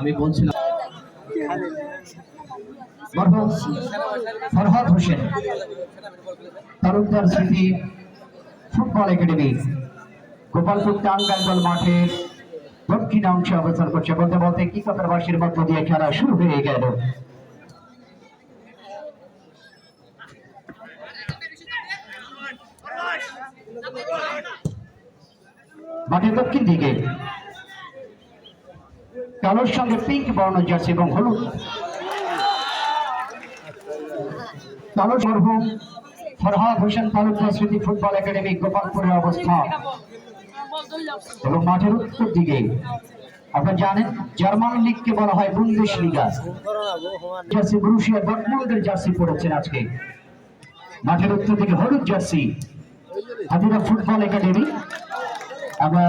আমি বলছিলাম। ফরহাদ হোসেন তালুকদার স্মৃতি ফুটবল একাডেমি, গোপালপুর টাঙ্গাইল মাঠের দক্ষিণ অংশে অবস্থান করছে। বলতে বলতে কি মধ্য দিয়ে খেলা শুরু হয়ে গেল। মাঠের দক্ষিণ দিকে কালোর সঙ্গে পিঙ্ক বর্ণ, জার্সি এবং হলুদ। কালো মরহুম ফরহাদ হোসেন তালুকদার স্মৃতি ফুটবল একাডেমি, গোপালপুরের অবস্থান এবং মাঠের উত্তর দিকে, আপনারা জানেন, জার্মান লিগকে বলা হয় বুন্দেশ লিগা জার্সি ব্রুশিয়া ডটমন্ডের জার্সি পড়েছেন আজকে। মাঠের উত্তর দিকে হলুদ জার্সি। হাজিরা ফুটবল একাডেমি। আমরা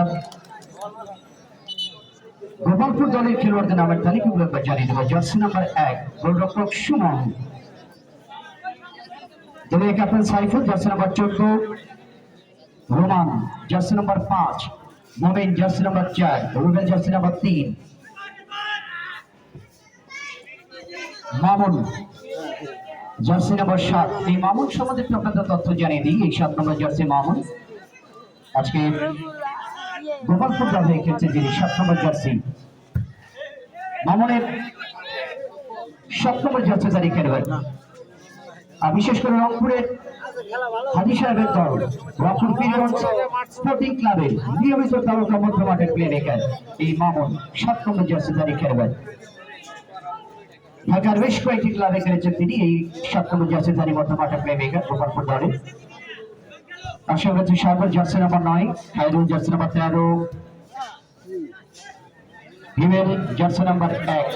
গোপালপুর দলের খেলোয়াড়দের নামের তালিকাগুলো একবার জানিয়ে দেবো। জার্সি নাম্বার এক, গোলরক্ষক সুমন। দলীয় ক্যাপ্টেন সাইফুল, জার্সি নাম্বার চোদ্দ, রোমান। জার্সি নাম্বার পাঁচ, মোমিন। জার্সি নাম্বার চার, রুবেল। জার্সি নাম্বার তিন, মামুন। জার্সি নাম্বার সাত, এই মামুন সম্বন্ধে একটু আপনাদের তথ্য জানিয়ে দিই। এই সাত নম্বর জার্সি মামুন। আজকে গোপালপুর দল খেলছে যিনি সাত নম্বর জার্সি। মামুনের সাত নম্বর জার্সি তারিখ খেলবেন আর বিশেষ করে রংপুরের হাজি সাহেবের দল, রংপুর পীরগঞ্জ স্পোর্টিং ক্লাবের নিয়মিত তারকা মধ্য মাঠের প্লে মেকার এই মামুন সাত নম্বর জার্সি তারিখ খেলবেন ঢাকার বেশ কয়েকটি ক্লাবে খেলেছেন তিনি, এই সাত নম্বর জার্সি তারিখ মধ্য মাঠের প্লে মেকার গোপালপুর দলে। তার করছি সাগর জার্সি নাম্বার নয় খায়রুল জার্সি নাম্বার তেরো। হিমেল জার্সি নাম্বার এক।